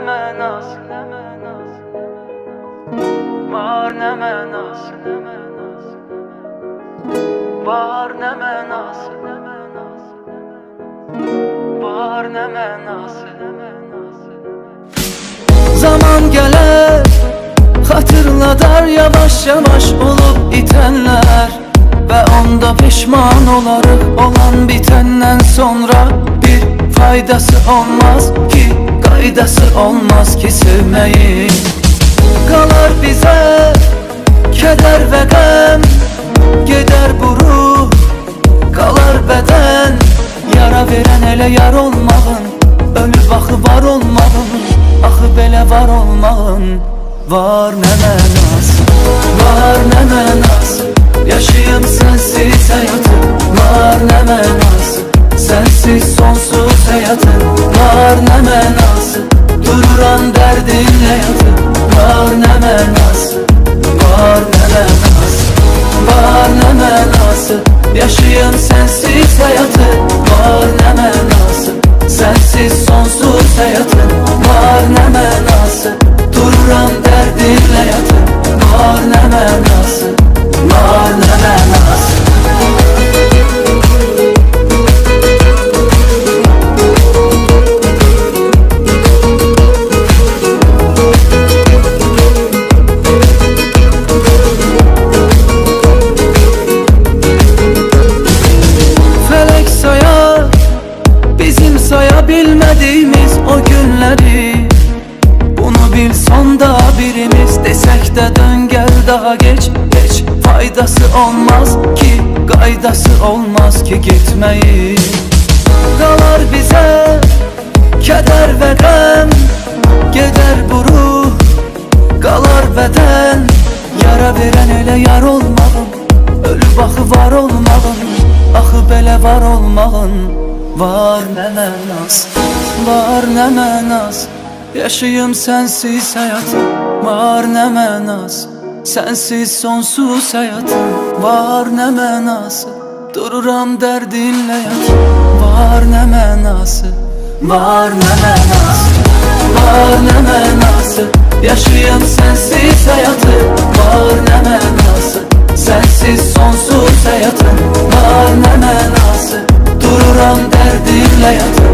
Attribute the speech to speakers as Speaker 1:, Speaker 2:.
Speaker 1: ne menas Var ne menas Var ne menas Var ne menas Zaman gelir Hatırladar yavaş yavaş olup itenler Ve onda pişman olarıq olan bitenden sonra Bir faydası olmaz ki Qaydası olmaz ki sevmeyin Qalar bizə kədər və qəm Gedər bu ruh, qalar bədən Yara verən elə yar olmağın Ölüb axı var olmağın Axı belə var olmağın. Var nə mənas, var nə mənas Yaşayım sensiz hayatım Var nə mənas Sensiz sonsuz sonsuz hayatım Var nə mənası Dururam dərdinlə yatım Var nə mənası Var nə daha geç Geç. Faydası olmaz ki Gaydası olmaz ki gitmeyi Kalar bize Keder ve gəm Geder bu ruh. Qalar bədən Yara verən elə yar olmağın Ölüb axı var olmağın Axı belə var olmağın Var nə mənas Var nə mənas Yaşayım sensiz hayatım Var nə mənas Sensiz sonsuz hayatım Var ne menası? Dururam derdinle yat Var ne menası? Var ne menası? Var ne menası? Yaşayan sensiz hayatı Var ne menası? Sensiz sonsuz hayatım Var ne menası? Dururam derdinle yat